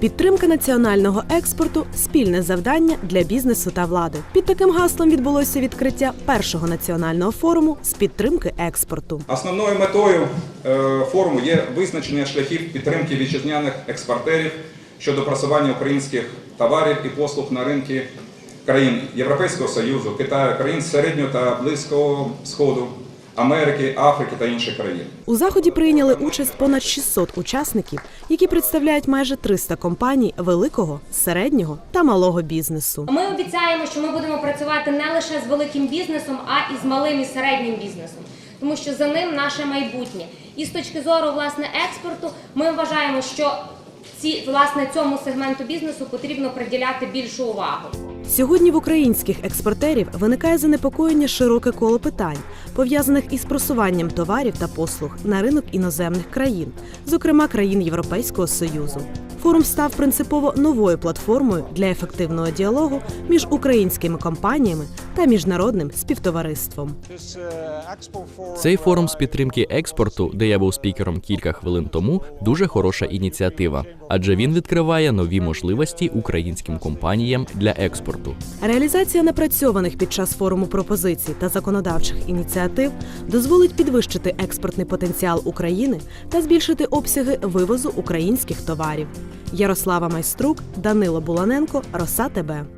Підтримка національного експорту спільне завдання для бізнесу та влади. Під таким гаслом відбулося відкриття першого національного форуму з підтримки експорту. Основною метою е, форуму є визначення шляхів підтримки вітчизняних експортерів щодо просування українських товарів і послуг на ринки країн Європейського Союзу, Китаю, країн Середнього та Близького Сходу, Америки, Африки та інших країн. У заході прийняли участь понад 600 учасників, які представляють майже 300 компаній великого, середнього та малого бізнесу. Ми обіцяємо, що ми будемо працювати не лише з великим бізнесом, а і з малим і середнім бізнесом, тому що за ним наше майбутнє. І з точки зору власне експорту, ми вважаємо, що ці власне цьому сегменту бізнесу потрібно приділяти більшу увагу. Сьогодні в українських експортерів виникає занепокоєння широке коло питань, пов'язаних із просуванням товарів та послуг на ринок іноземних країн, зокрема країн Європейського союзу. Форум став принципово новою платформою для ефективного діалогу між українськими компаніями та міжнародним співтовариством. Цей форум з підтримки експорту, де я був спікером кілька хвилин тому, дуже хороша ініціатива, адже він відкриває нові можливості українським компаніям для експорту. Реалізація напрацьованих під час форуму пропозицій та законодавчих ініціатив дозволить підвищити експортний потенціал України та збільшити обсяги вивозу українських товарів. Ярослава Майструк, Данило Буланенко, Роса ТБ.